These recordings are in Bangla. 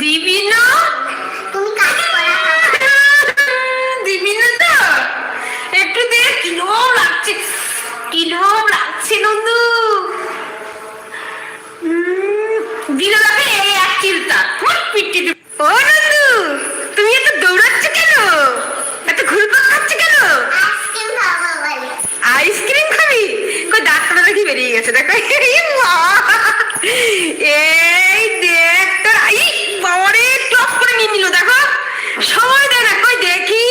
দিবি না তুমি কাজ করা দিবি না তো? একটু দে কিরম লাগছে। কিরম লাগছে নন্দু। উম, এই এক চিন্তা পিটি ও নন্দু তুমি এত দৌড়াচ্ছ কেন এত ঘুরপাক খাচ্ছ কেন আইসক্রিম খাব বলে আইসক্রিম খাবি কই ডাক্তার দেখি বেরিয়ে গেছে দেখো এই মা! এই দেখ তোর আই বাবারে টপ করে নিয়ে নিল দেখো সময় দেয় না কই দেখি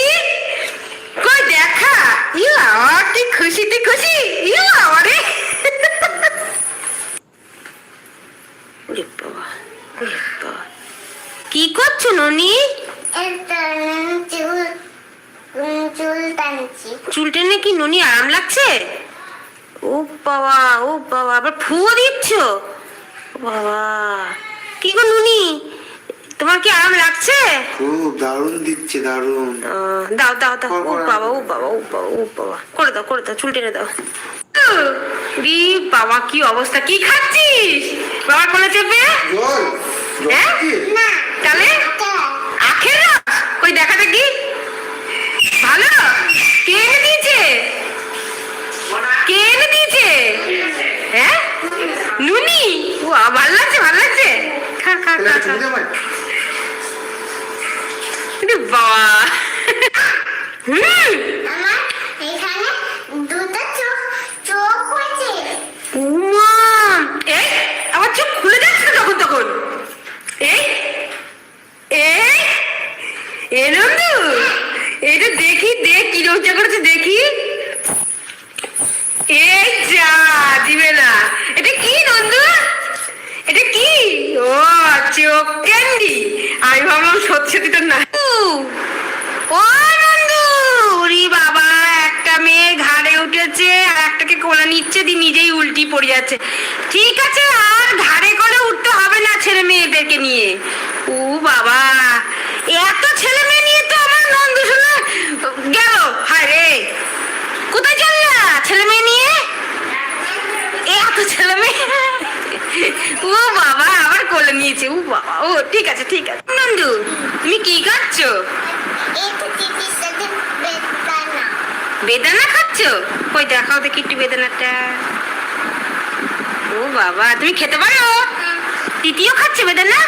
কই দেখা ইয়া কি খুশি তুই খুশি ইয়া আমারে ওরে বাবা ওরে বাবা কি করছ ননি এটা চুল উম, চুল টানছি চুল টেনে কি ননি আরাম লাগছে ও বাবা আবার দিচ্ছ? বাবা কি গো নুনি? তোমার কি আরাম লাগছে? খুব দারুণ দিচ্ছে দারুণ। দাও দাও দাও। ও বাবা ও বাবা ও বাবা ও বাবা। করে দাও করে দাও চুল টেনে দাও। রি বাবা কি অবস্থা? কি খাচ্ছিস? বাবার কোলে চেপে? হ্যাঁ? না। তাহলে আখের রস কই দেখা দেখি ভালো কে এনে দিয়েছে কে এনে দিয়েছে হ্যাঁ নুনি ও ভালো লাগছে ভালো লাগছে খা খা তাহলে খা একটা খা চুমু দে আমায়। আরে বাবা হুম আমার এখানে দুটো চোখ চোখ হয়েছে উমা এই আমার চোখ খুলে যাচ্ছে তো তখন তখন এই এই এ নন্দু এটা দেখি দেখ কি রোজা করেছে দেখি এই যা দিবে না এটা কি নন্দু এটা কি ও চোখ ক্যান্ডি আমি ভাবলাম সত্যি সত্যি তো না ও নন্দু ওরে বাবা একটা মেয়ে ঘাড়ে উঠেছে আর একটাকে কোলে নিচ্ছে দি নিজেই উল্টি যাচ্ছে ঠিক আছে, আর ঘাড়ে করে উঠতে হবে না ছেলে মেয়েদেরকে নিয়ে। ও বাবা, এত ছেলে মেয়ে নিয়ে তো আমার নন্দু গেল। হায় রে, কোথায় চললা ছেলে মেয়ে নিয়ে? এত ছেলে মেয়ে। ও বাবা, আবার কোলে নিয়েছে। ও বাবা, ও ঠিক আছে ঠিক আছে। নন্দু, তুমি কি সাথে বেদানা খাচ্ছ? কই দেখাও দেখি একটু বেদানাটা। ও বাবা, তুমি খেতে পারো? তিতিও খাচ্ছে বেদানা?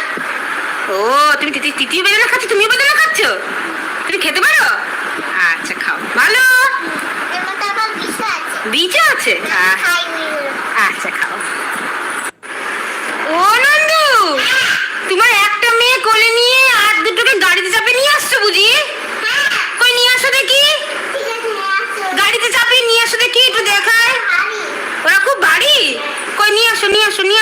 ও, তুমি তৃতীয় বেদানা খাচ্ছ, তুমিও বেদানা খাচ্ছ? তুমি খেতে পারো? আচ্ছা খাও। ভালো? বীজও আছে। আচ্ছা খাও। ও নন্দু, তোমার একটা মেয়ে কোলে নিয়ে আর দুটোকে গাড়িতে চাপে নিয়ে আসছো বুঝি? কই নিয়ে আসো দেখি ঠিক আছে নিয়ে আসো। গাড়িতে চাপিয়ে নিয়ে আসো দেখি একটু দেখায় আমি ওরা খুব বাড়ি কই নিয়ে আসো নিয়ে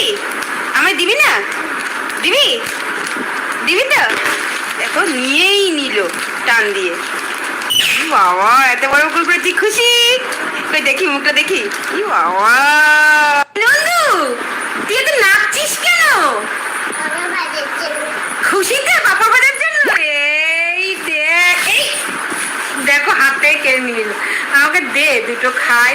খাবি আমায় দিবি না? দিবি? দিবি তো? দেখো, নিয়েই নিল টান দিয়ে। বাবা, এত বড় কুকুর তুই খুশি? কই, দেখি, মুখটা দেখি। ই বাবা। নন্দু, তুই এত নাচছিস কেন? খুশিতে পাপা ভাজার জন্য এই দেখ দেখো, হাতে কেড়ে নিল। আমাকে দে, দুটো খাই।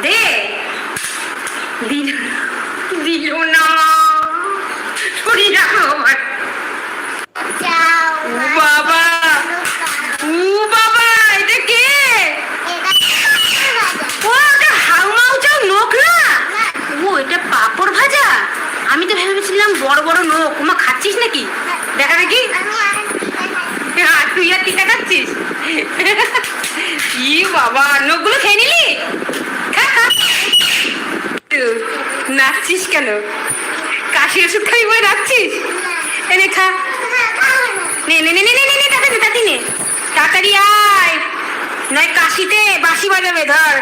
দে দিল দিল না শরীর রাখো আমার ও বাবা ও বাবা এটা কে ও ওটা হাউমাউ চাও নোক না ও এটা পাপড় ভাজা আমি তো ভেবেছিলাম বড় বড় নোক ওমা খাচ্ছিস নাকি দেখা দেখি হ্যাঁ, তুই আর টিকা খাচ্ছিস ই বাবা নোকগুলো খেয়ে নিলি খা, খা। নাচছিস কেন কাশি ওষুধ খাবি বলে নাচছিস এনে খা নে নে নে নে নে নে নে তাড়াতাড়ি তাড়াতাড়ি নে তাড়াতাড়ি আয় নয় কাশিতে বাঁশি বাজাবে ধর।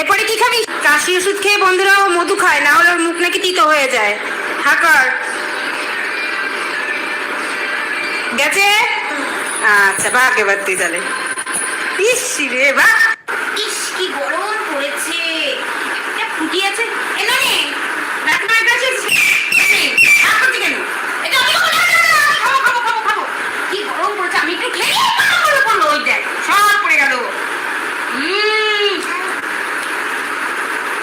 এরপরে কি খাবি? কাশি ওষুধ খেয়ে বন্ধুরা ও মধু খায়, না হলে ওর মুখ নাকি তিতো হয়ে যায়। হাকার গেছে? আচ্ছা বাঘ এবার তুই তাহলে। ইস রে, বাঘ ইস কি গরম পড়েছে এটা ফুটি আছে এ ননি রান্নার কাছে আর করছি কেন এটা আমি খাব, না, না, না, আমি খাব খাব খাব খাব কি গরম পড়েছে আমি একটু খেয়ে নিই, পড়ল, পড়ল, পড়ল, ওই দেখ সব পড়ে গেল উম,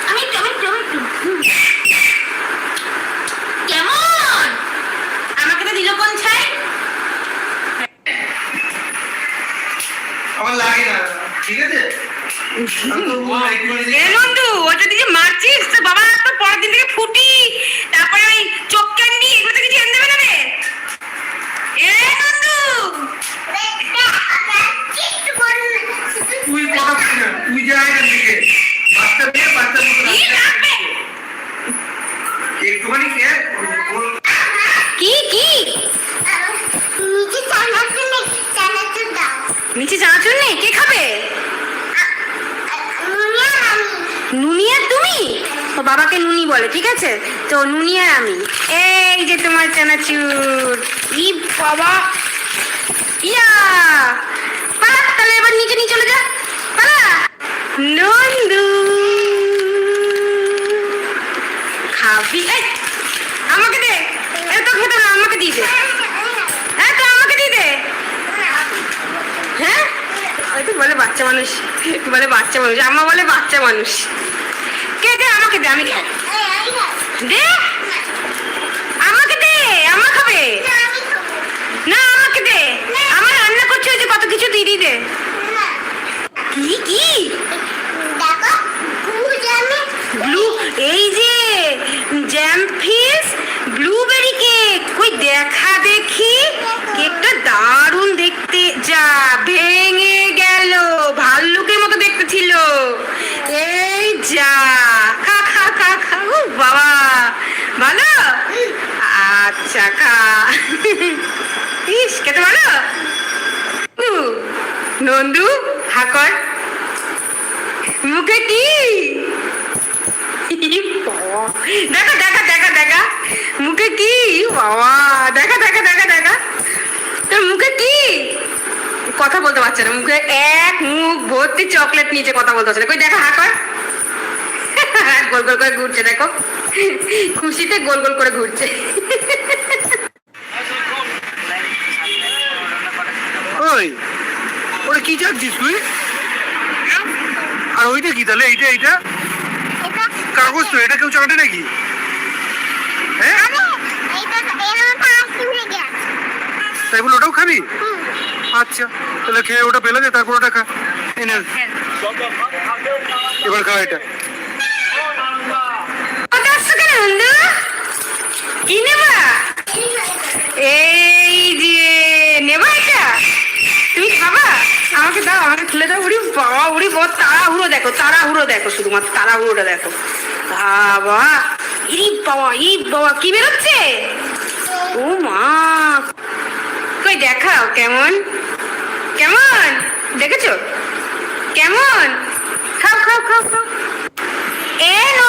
আমি একটু আমি একটু আমি একটু হুম। কেমন আমাকে তো দিল কোন ছাই আমার লাগে না ঠিক আছে আমি তো বলব একটুখানি এ নন্দু ওটা দিকে মারছিস? তো বাবা তো পরের দিন থেকে ফুটি তারপরে ওই চোখ ক্যান্ডি এগুলো তো কিছু এনে দেবে না রে এ নন্দু তুই পড়াচ্ছি না তুই যা এখান থেকে বাচ্চা মেয়ে বাচ্চা মতো কি রাখবে? একটুখানি খেয়ে ওর- কি কি নিচে চানাচুর নেই চানাচুর দাও নিচে চানাচুর নেই কে খাবে নুনিয়া আমি নুনিয়া তুমি ও বাবাকে নুনি বলে ঠিক তো নুনিয়া আমি। এই যে তোমার চানাচুর। ই বাবা। ইয়া! পালা, তাহলে এবার নিচে নিয়ে চলে যা। পালা। নন্দু। খাবি? এই, আমাকে দে। এত খেতে না, আমাকে দিয়ে দে। হ্যাঁ তো আমাকে দিয়ে দে। হ্যাঁ? ওই তো বলে বাচ্চা মানুষ। বলে বাচ্চা মানুষ। আম্মা বলে বাচ্চা মানুষ। কে দে, আমাকে দে, আমি খাই। দে। আমাকে দে আমা খাবে। না আমাকে দে। আমার রান্না করছে যে কত কিছু দিদি দে। কি কি? ব্লু এই যে জ্যাম ফিস ব্লুবেরি কেক দেখা দেখি। কেকটা দারুণ দেখতে। যা ভেঙে গেল। ভাল্লুকের মতো দেখতে ছিল। এই যা খা খা খা খা ও বাবা ভালো? আচ্ছা খা ইস, খেতে ভালো? নন্দু হাকর মুখে কি? দেখা দেখা দেখা দেখা। মুখে কি? বাবা, দেখা দেখা দেখা দেখা। তোর মুখে কি? কথা বলতে পারছে না। মুখে এক মুখ ভর্তি চকলেট নিচে কথা বলতে পারছে না। কই, দেখা, হা কর। গোল গোল করে ঘুরছে দেখো। খুশিতে গোল গোল করে ঘুরছে। ওই ওরে কি চাচ্ছিস তুই? আর ওইটা কি তাহলে? এইটা এইটা? এটা কাগজ তো এটা কেউ চাটে নাকি? হ্যাঁ? তাই বলে ওটাও খাবি? আচ্ছা তাহলে খেয়ে ওটা ফেলে দে তারপর ওটা খা। এই নে, এবার খা এটা কথা আসছো কেন নন্দু কি নেবা? এই যে নেবা এটা? তুমি খাবা? আমাকে দাও, আমাকে খুলে দাও উড়ি বাবা উড়ি বাবা তাড়াহুড়ো দেখো তাড়াহুড়ো দেখো শুধুমাত্র, তাড়াহুড়োটা দেখো। বাবা ই বাবা ই বাবা, কি বেরোচ্ছে? ও মা। কই দেখাও, কেমন? কেমন? দেখেছ? কেমন? খাও খাও খাও খাও। এ নন্দু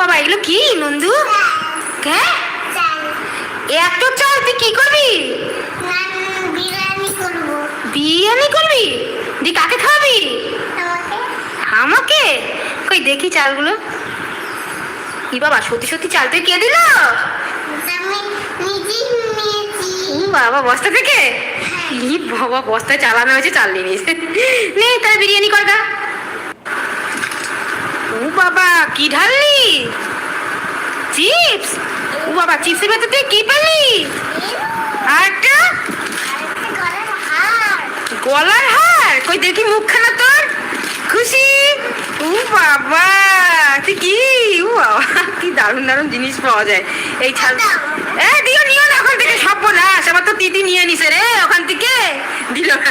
বাবা এগুলো কি নন্দু? চাল এত চাল তুই কি করবি? বিরিয়ানি করবি? দি কাকে খাওয়াবি? আমাকে? কই দেখি চালগুলো। কি বাবা সত্যি সত্যি চাল তুই কে দিল? বাবা বস্তা থেকে? ই বাবা বস্তায় চালানো হয়েছে চাল নিয়ে নে তাহলে বিরিয়ানি কর গা ও বাবা, কি ঢাললি? চিপস? ও বাবা, চিপসের ভেতর তুই কি পেলি? আর আরেকটা? গলার হার। কই, দেখি মুখখানা তোর। খুশি? ও বাবা, তুই কি? ও বাবা, কি দারুণ দারুণ জিনিস পাওয়া যায়। এই ছাল এ, দিও, নিও না, ওখান থেকে সব বলাস আবার তো তিতি নিয়ে নিছে রে, ওখান থেকে। দিল না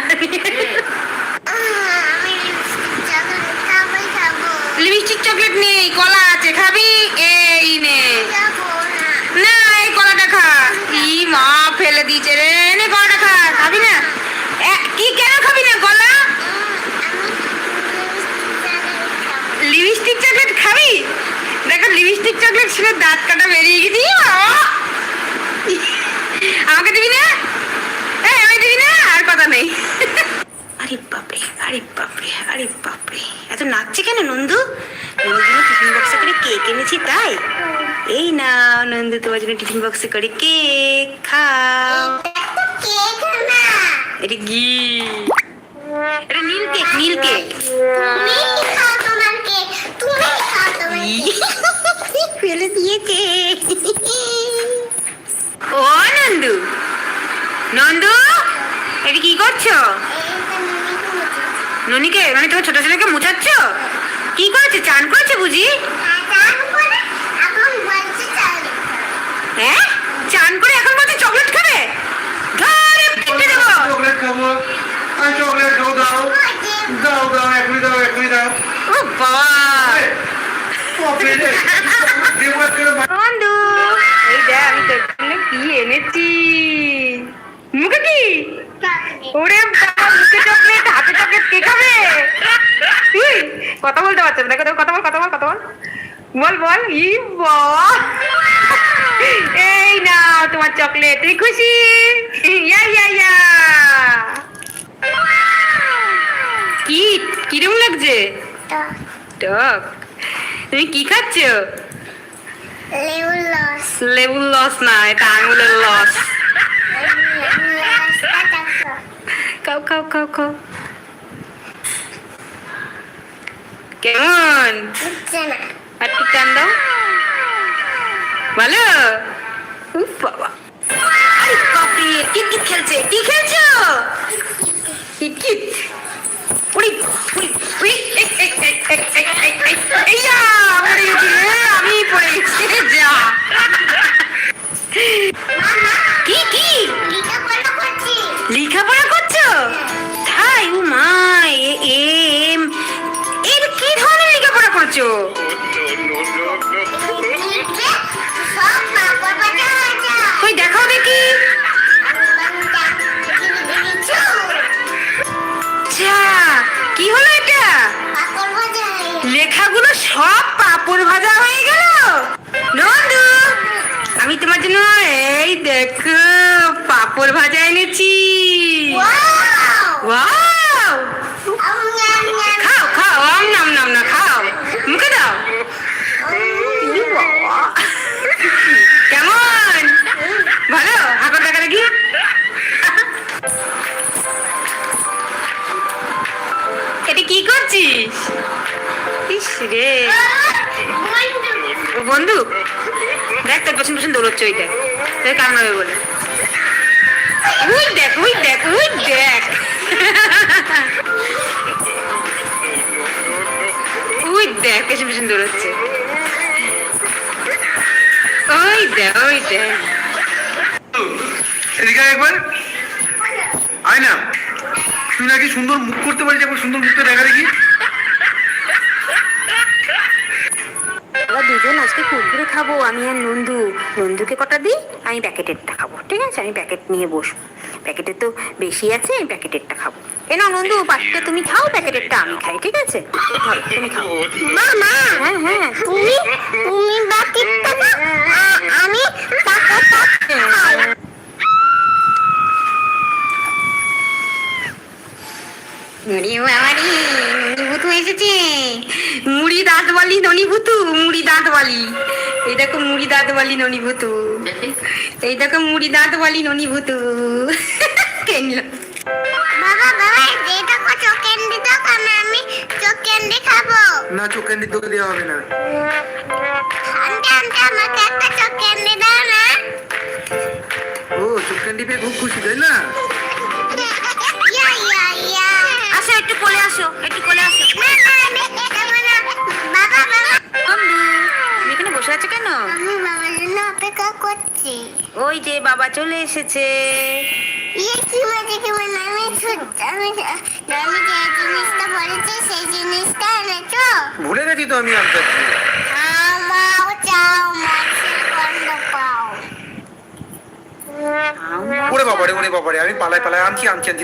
আমি চকলেট খাবোই খাব লিপস্টিক চকলেট নেই, কলা আছে, খাবি? এই নে। না, এই কলাটা খা। ই মা, ফেলে দিয়েছে রে। নে, কলাটা খা, খাবি না? কি, কেন খাবি না কলা? লিপস্টিক চকলেট খাবি? দেখো, লিপস্টিক চকলেট ছিল দাঁত কাটা বেরিয়ে গেছি। আমাকে দিবি না এই আমি দিবি না আর কথা নেই আরে বাপরে আরে বাপরে আরে বাপরে। এত নাচছে কেন নন্দু? নন্দুর টিফিন বক্সে করে কেক এনেছি তাই? এই না নন্দু তোমার জন্য টিফিন বক্সে করে কেক খাও। এটা কি এটা নীল কেক নীল কেক ফেলে দিয়েছে। ও নন্দু। নন্দু, এটা কি করছ? ননিকে মানে তোমার ছোট ছেলেকে মুছাচ্ছ? কি করেছে? চান করেছে বুঝি? হ্যাঁ? চান করে এখন বলছে চকলেট খাবে? ধরে পিটে দেবো। চকলেট খাব। আমি চকলেট খাব দাও। দাও দাও এখনই দাও এখনই দাও। ও বাবা। কবে রে? দেবো বন্ধু এই দেখ আমি তোর জন্য কি এনেছি। মুখে কি? ওরে মুখে চকলেট হাতে চকলেট কে খাবে? কথা বলতে পারছ না। দেখো কথা বল কথা বল কথা বল। বল বল। ই বাবা এই না তোমার চকলেট তুই খুশি? ইয়া ইয়া ইয়া। কি কিরম লাগছে? টক। তুমি কি খাচ্ছ? লেবুর লস লেবুর লস না এটা আঙুলের loss Go, go, go, go. কেমন আটটি কান্দ পাপড় ভাজা এনেছি। খাও খাও আম নাম নাম না খাও। মুখে দাও। কেমন? ভালো? হাঁকা দেখা দেখি এটা কি করছিস? ইস রে। বন্ধু দেখ তোর পছন্দ পছন্দ দৌড়চ্ছে ওইটা। তোর কামড়াবে বলে। ওই দেখ ওই দেখ ওই দেখ ওই দেখ পেছন পেছন দৌড়চ্ছে ওই দেখ ওই দেখ এদিকে একবার আয় না। তুই নাকি সুন্দর মুখ করতে পারিস একবার সুন্দর মুখটা দেখা দেখি আমরা দুজন আজকে কুকুরে খাব, আমি আর নন্দু। নন্দুকে কটা দিই? আমি প্যাকেটেরটা খাব, ঠিক আছে? আমি প্যাকেট নিয়ে বসবো। প্যাকেটে তো বেশি আছে, আমি প্যাকেটেরটা খাব। এ না নন্দু পাশেটা তুমি খাও, প্যাকেটেরটা আমি খাই, ঠিক আছে? তুমি খাও। মামা হ্যাঁ হ্যাঁ তুমি তুমি আমি খাই। ননিভূতু এসেছে। মুড়ি দাঁতওয়ালি ননিভূতু মুড়ি দাঁতওয়ালি। এই দেখো মুড়ি দাঁতওয়ালি ননিভূতু। এই দেখো মুড়ি দাঁতওয়ালি ননিভূতু। কেন বাবা বাবা যেটা কো চোখ ক্যান্ডি দাও আমি চোখ খাব। না চোখ ক্যান্ডি তোকে দেওয়া হবে না। আন্টি আন্টি আমাকে একটা চোখ দাও না। ও চোখ ক্যান্ডি পেয়ে খুব খুশি তাই না? কোলে আসো একটু কোলে আসো। না না আমি খাব না বাবা বাবা বন্ধু তুমি এখানে বসে আছো কেন? আমি বাবার জন্য অপেক্ষা করছি ওই যে বাবা চলে এসেছে। ইয়ে কি মজা কি মজা আমি আমি আমি যে জিনিসটা বলেছি সেই জিনিসটা এনেছো ভুলে গেছি তো আমি আনতে। আমাও চাও মাছের গন্ধ পাও। ওরে বাবারে ওরে বাবারে আমি পালায় পালায় আনছি আনছি আনছি।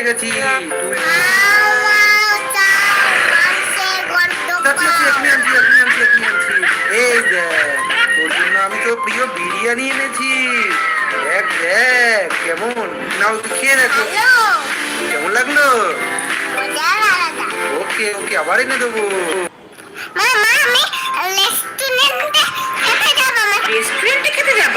এখনই আনছি এই তোর জন্য আমি তো প্রিয় বিরিয়ানি এনেছি। দেখ দেখ কেমন? নাও তুই খেয়ে দেখো। কেমন লাগল? ওকে ওকে আবার এনে দেবো। রেস্টুরেন্টে খেতে যাব?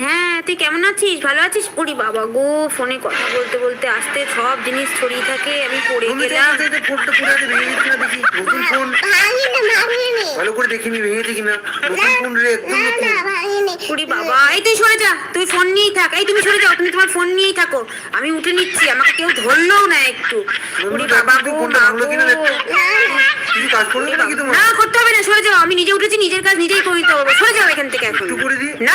হ্যাঁ তুই কেমন আছিস? ভালো আছিস? ওরে বাবা গো ফোনে কথা বলতে বলতে আসতে সব জিনিস ছড়িয়ে থাকে আমি পড়ে গেলাম। চল, চল, চল, ফোনটা পুরো আছে, ভেঙে দিচ্ছি না দেখি। নতুন ফোন। ভাঙিনি ভাঙিনি। ভালো করে দেখিনি ভেঙেছে কিনা? নতুন ফোন রে একদম না নতুন। না ভাঙিনি। ওরে বাবা। এই তুই সরে যা তুই ফোন নিয়েই থাক। এই তুমি সরে যাও তুমি তোমার ফোন নিয়েই থাকো। আমি উঠে নিচ্ছি আমাকে কেউ ধরলেও না একটু। ওরে বাবা গো না, কিছু কাজ করবে নাকি তোমার? না করতে হবে না সরে যাও। আমি নিজে উঠেছি নিজের কাজ নিজেই করে নিতে পারব সরে যাও এখান থেকে এখন। একটু করে দি না।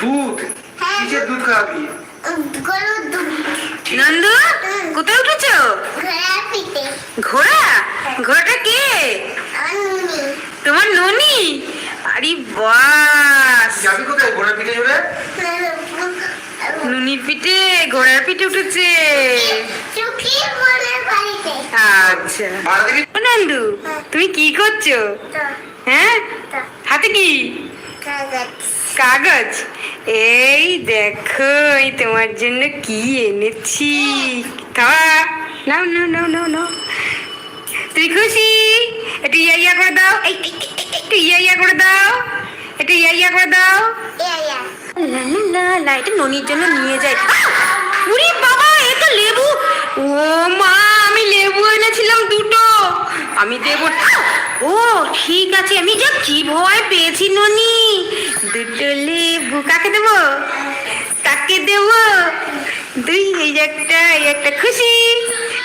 দুধ? নিজের দুধ খাবি নন্দু কোথায় উঠেছো? ঘোড়া? ঘোড়াটা কে? তোমার ননি? আরে বাস। যাবি কোথায়? ঘোড়া পিঠে চড়ে? নুনির পিঠে ঘোড়ার পিঠে উঠেছে। আচ্ছা। নন্দু তুমি কি করছ? হ্যাঁ? হাতে কি? কাগজ। এই দেখো এই তোমার জন্য কি এনেছি। খাওয়া নাও নাও নাও নাও নাও। তুই খুশি? একটু ইয়া ইয়া করে দাও। এই, একটু ইয়া করে দাও। একটু ইয়া করে দাও। লা এটা ননির জন্য নিয়ে যাই উরি বাবা, এ তো লেবু। ও মা, আমি লেবু এনেছিলাম দুটো। আমি দেবো ও, ঠিক আছে, আমি যা কি ভয় পেয়েছি ননি। দুটো লেবু কাকে দেবো? কাকে দেবো? দুই, এই একটা এই একটা খুশি।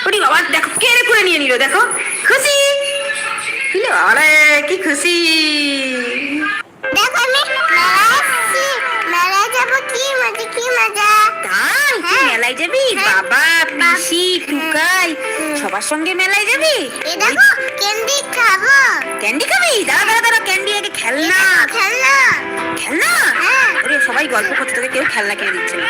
ওরে বাবা, দেখো, কেড়ে করে নিয়ে নিল, দেখো। খুশি? আরে কি খুশি? দেখো আমি মেলায় মেলায় কি মজা কি মজা? তাই তুই হ্যাঁ। মেলায় যাবি? হ্যাঁ। বাবা পিসি টুকাই সবার সঙ্গে মেলায় যাবি? এ দেখো ক্যান্ডি খাব। ক্যান্ডি খাবি? দাঁড়া দাঁড়া দাঁড়া ক্যান্ডি আগে খেলনা। খেলনা। খেলনা? হ্যাঁ। আরে সবাই গল্প করতে তোকে কেউ খেলনা কিনে দিচ্ছে না।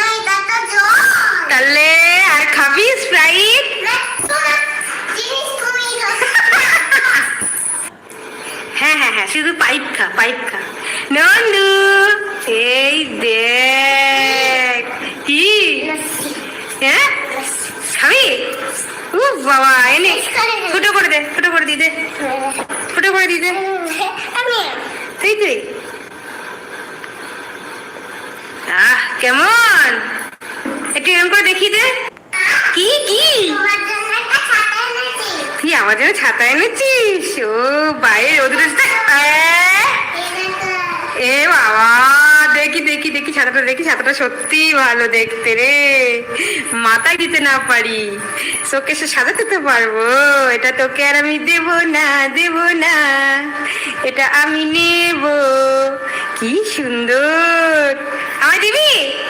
জল তাহলে আর খাবি স্প্রাইট? হ্যাঁ হ্যাঁ হ্যাঁ শুধু পাইপ খা পাইপ খা। নন্দু, এই কি? হ্যাঁ? খাবি? উ বাবা, এনে, ফুটো করে দে, ফুটো করে দি দে, ফুটো করে দি দে। তুই তুই আহ, কেমন? এরকম করে দেখি দে। কি কি? তুই আমার জন্য ছাতা এনেছিস? ও বাইরে রোদ রোদতে এই এ, বাবা, দেখি দেখি দেখি ছাতাটা দেখি ছাতাটা সত্যি ভালো দেখতে রে। মাথায় দিতে না পারি। শোকেশে সাজাতে তো পারব। এটা তোকে আর আমি দেব না দেব না। এটা আমি নেব। কি সুন্দর। আমার দিবি?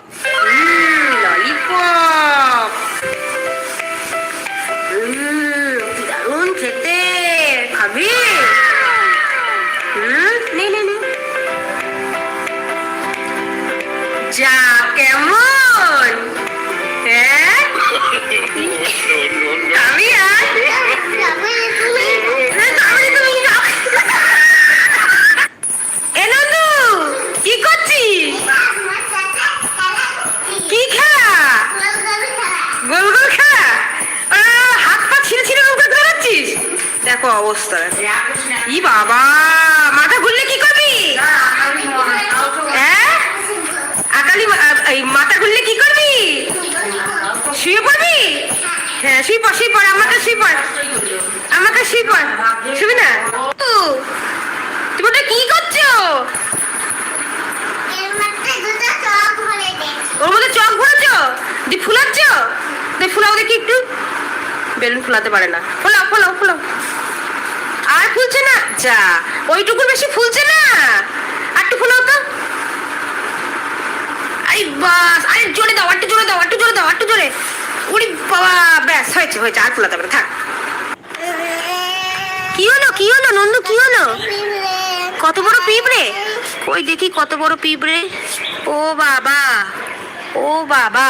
ফুলাতে পারে না। ফোলাও ফোলাও ফোলাও। আর ফুলছে না? যা ওইটুকুর বেশি ফুলছে না। আর আরেকটু ফোলাও তো। আরে বাস আরে জোরে দাও একটু জোরে দাও একটু জোরে দাও একটু জোরে। উড়ি বাবা ব্যাস হয়েছে হয়েছে আর ফোলাতে না, থাক। কি হলো কি হলো নন্দু কি হলো? কত বড় পিঁপড়ে? ওই দেখি কত বড় পিঁপড়ে? ও বাবা ও বাবা।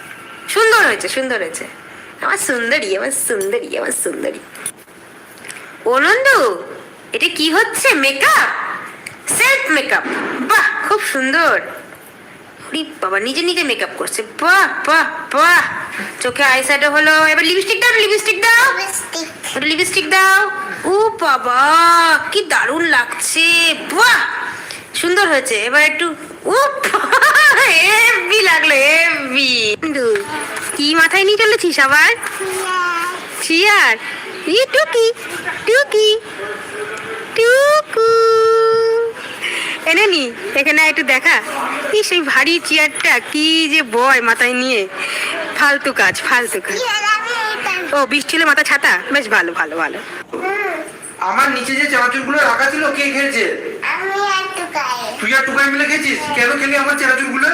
সুন্দর হয়েছে সুন্দর হয়েছে। আমার সুন্দরী আমার সুন্দরী আমার সুন্দরী। ও নন্দু এটা কি হচ্ছে? মেকআপ সেলফ মেকআপ বাহ খুব সুন্দর। বাবা নিজে নিজে মেকআপ করছে। বাহ বাহ বাহ। চোখে আই শ্যাডো হলো এবার লিপস্টিক দাও লিপস্টিক দাও। লিপস্টিক লিপস্টিক দাও। ও বাবা কি দারুণ লাগছে। বাহ সুন্দর হয়েছে। এবার একটু ও হেভি লাগল হেভি কি মাথায় নিয়ে চলেছিস আবার? চিয়ার ই টুকি টুকি টুকু। এনে নি এখানে একটু দেখা। কি সেই ভারী চেয়ারটা কি যে বয় মাথায় নিয়ে। ফালতু কাজ ফালতু কাজ। ও বৃষ্টি হলে মাথা ছাতা? বেশ ভালো ভালো ভালো। আমার নিচে যে চানাচুরগুলো রাখা ছিল কে খেয়েছে? আমি একটু গায়ে তুই আর টুকাই মিলে খেয়েছিস? কেন খেলি আমার চানাচুরগুলো?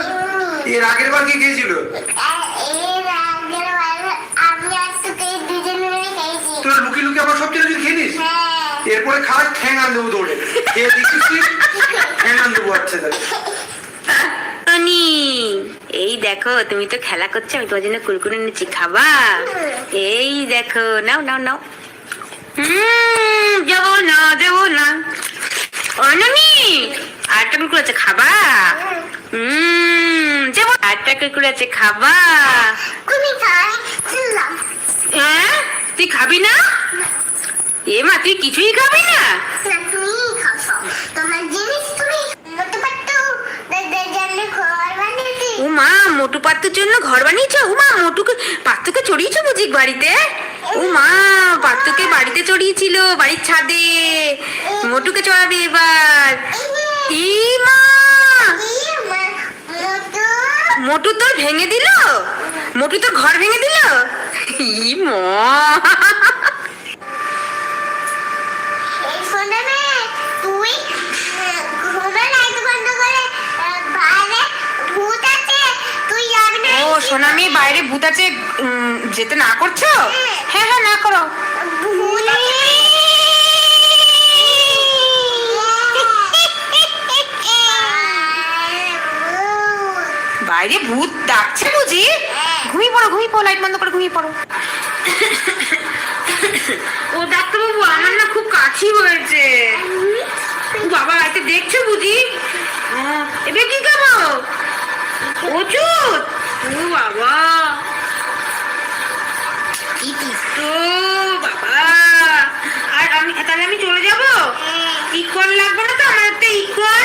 এর আগের বার কে খেয়েছিল? এর আগের বার আমি একটু গায়ে দুজন মিলে খেয়েছি। তোরা লুকিয়ে লুকিয়ে আমার সব চানাচুর খেয়ে নিস হ্যাঁ। এরপরে খাওয়ার ঠ্যাং আন দেবো দৌড়ে। খেয়ে দেখছিস ঠ্যাং আন দেবো আচ্ছা তাহলে। এই দেখো তুমি তো খেলা করছ আমি তোমার জন্য কুরকুরে এনেছি খাবা? এই দেখো নাও নাও নাও। যাব না দেবো না। অনমি আরেকটা কুরকুরে আছে খাবা? হুম যাব। আরেকটা কুরকুরে আছে খাবা? তুমি হ্যাঁ? তুই খাবি না? এ মা তুই কিছুই খাবি না? তুমি খাসো তোমার জিনিস তুমি ও মা মোটু পাত্তুর জন্য ঘর বানিয়েছো? ও মা মোটুকে পাত্তুকে চড়িয়েছো বুঝি বাড়িতে? ও মা পাত্তুকে বাড়িতে চড়িয়েছিল বাড়ির ছাদে। মোটুকে চড়াবে এবার। ই মা! মোটু তোর ভেঙে দিল? মোটু তোর ঘর ভেঙে দিল? ই মা এই শোনে রে তুই ঘুমে লাইট বন্ধ করে বাইরে ভূত আছে তুই যাবি না ও সোনামি, বাইরে ভূত আছে যেতে না করছ? হ্যাঁ হ্যাঁ না করো। বাইরে ভূত ডাকছে বুঝি? ঘুমিয়ে পড়ো ঘুমিয়ে পড়ো, লাইট বন্ধ করে ঘুমিয়ে পড়ো। ও ডাক্তারবাবু, আমার না খুব কাশি হয়েছে। বাবা এতে দেখছ বুঝি? এবার কি খাব? ওষুধ ও বাবা। কি পুত্র বাবা। আর আমি তাহলে আমি চলে যাব? হ্যাঁ। ইকন লাগবে না তো? আমার একটা ইকন